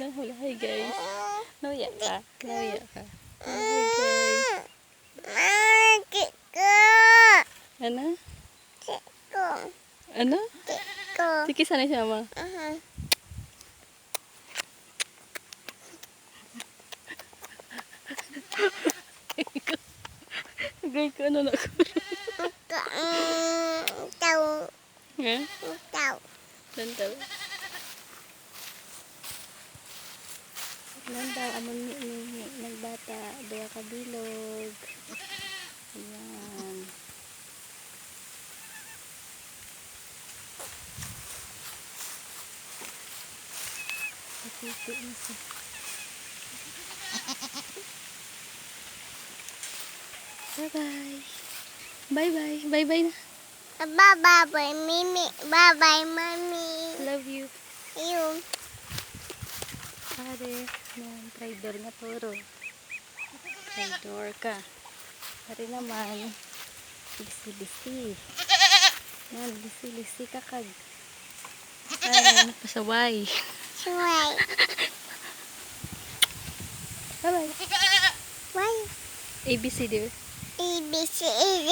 na. Wala, hi guys. Nauya ka. Nauya ka. Hi guys. Ano? Ano? Sige, sana siya ma. Gay ka ano na ako. Ha? Lantaw. Lantaw, amon ni, ni, nagbata. Dua ka bilog. Ayan. Patiti na siya. Bye-bye. Bye-bye. Bye-bye na. Bye-bye, Mimi. Bye-bye, Mommy. Love you. You. Pare, yan, traidor nga toro. Traidor ka. Pare naman, lisi-lisi. Yan, lisi-lisi ka kag. Ay, pasaway. Why? Bye-bye. Why? ABC, di ba? A, B, C, E,